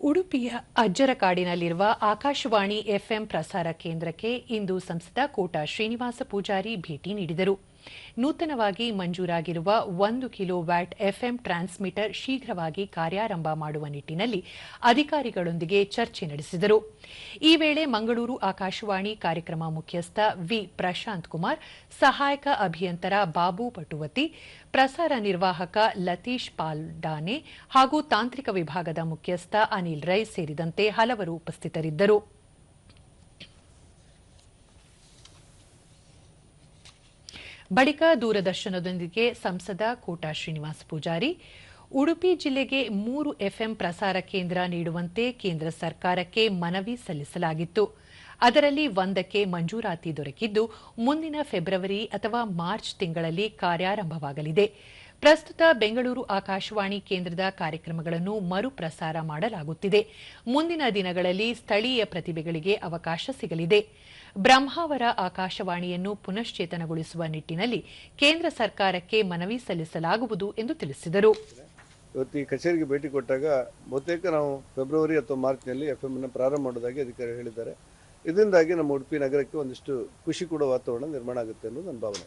ಉಡುಪಿಯ ಅಜ್ಜರಕಾಡಿನಲ್ಲಿರುವ ಆಕಾಶವಾಣಿ ಎಫ್ಎಂ ಪ್ರಸಾರ ಕೇಂದ್ರಕ್ಕೆ ಇಂದು ಸಂಸದ ಕೋಟಾ ಶ್ರೀನಿವಾಸ ಪೂಜಾರಿ ಭೇಟಿ ನೀಡಿದರು. ನೂತನವಾಗಿ ಮಂಜೂರಾಗಿರುವ ಒಂದು ಕಿಲೋ ವ್ಯಾಟ್ ಎಫ್ಎಂ ಟ್ರಾನ್ಸ್ಮಿಟರ್ ಶೀಘ್ರವಾಗಿ ಕಾರ್ಯಾರಂಭ ಮಾಡುವ ನಿಟ್ಟಿನಲ್ಲಿ ಅಧಿಕಾರಿಗಳೊಂದಿಗೆ ಚರ್ಚೆ ನಡೆಸಿದರು. ಈ ವೇಳೆ ಮಂಗಳೂರು ಆಕಾಶವಾಣಿ ಕಾರ್ಯಕ್ರಮ ಮುಖ್ಯಸ್ಥ ವಿ. ಪ್ರಶಾಂತ್ ಕುಮಾರ್, ಸಹಾಯಕ ಅಭಿಯಂತರ ಬಾಬು ಪಟುವತಿ, ಪ್ರಸಾರ ನಿರ್ವಾಹಕ ಲತೀಶ್ ಪಾಲ್ಡಾನೆ ಹಾಗೂ ತಾಂತ್ರಿಕ ವಿಭಾಗದ ಮುಖ್ಯಸ್ಥ ಅನಿಲ್ ರೈ ಸೇರಿದಂತೆ ಹಲವರು ಉಪಸ್ಥಿತರಿದ್ದರು. ಬಳಿಕ ದೂರದರ್ಶನದೊಂದಿಗೆ ಸಂಸದ ಕೋಟಾ ಶ್ರೀನಿವಾಸ ಪೂಜಾರಿ, ಉಡುಪಿ ಜಿಲ್ಲೆಗೆ ಮೂರು ಎಫ್ಎಂ ಪ್ರಸಾರ ಕೇಂದ್ರ ನೀಡುವಂತೆ ಕೇಂದ್ರ ಸರ್ಕಾರಕ್ಕೆ ಮನವಿ ಸಲ್ಲಿಸಲಾಗಿತ್ತು. ಅದರಲ್ಲಿ ಒಂದಕ್ಕೆ ಮಂಜೂರಾತಿ ದೊರಕಿದ್ದು, ಮುಂದಿನ ಫೆಬ್ರವರಿ ಅಥವಾ ಮಾರ್ಚ್ ತಿಂಗಳಲ್ಲಿ ಕಾರ್ಯಾರಂಭವಾಗಲಿದೆ. ಪ್ರಸ್ತುತ ಬೆಂಗಳೂರು ಆಕಾಶವಾಣಿ ಕೇಂದ್ರದ ಕಾರ್ಯಕ್ರಮಗಳನ್ನು ಮರುಪ್ರಸಾರ ಮಾಡಲಾಗುತ್ತಿದೆ. ಮುಂದಿನ ದಿನಗಳಲ್ಲಿ ಸ್ಥಳೀಯ ಪ್ರತಿಭೆಗಳಿಗೆ ಅವಕಾಶ ಸಿಗಲಿದೆ. ಬ್ರಹ್ಮಾವರ ಆಕಾಶವಾಣಿಯನ್ನು ಪುನಶ್ಚೇತನಗೊಳಿಸುವ ನಿಟ್ಟಿನಲ್ಲಿ ಕೇಂದ್ರ ಸರ್ಕಾರಕ್ಕೆ ಮನವಿ ಸಲ್ಲಿಸಲಾಗುವುದು ಎಂದು ತಿಳಿಸಿದರು. ಇವತ್ತು ಈ ಕಚೇರಿಗೆ ಭೇಟಿ ಕೊಟ್ಟಾಗ ಬಹುತೇಕ ನಾವು ಫೆಬ್ರವರಿ ಅಥವಾ ಮಾರ್ಚ್ನಲ್ಲಿ ಎಫ್ ಎಂ ಪ್ರಾರಂಭ ಮಾಡೋದಾಗಿ ಅಧಿಕಾರಿ ಹೇಳಿದ್ದಾರೆ. ಇದರಿಂದಾಗಿ ನಮ್ಮ ಉಡುಪಿ ನಗರಕ್ಕೆ ಒಂದಿಷ್ಟು ಖುಷಿ ಕೊಡುವ ವಾತಾವರಣ ನಿರ್ಮಾಣ ಆಗುತ್ತೆ ಅನ್ನೋದು ನನ್ನ ಭಾವನೆ.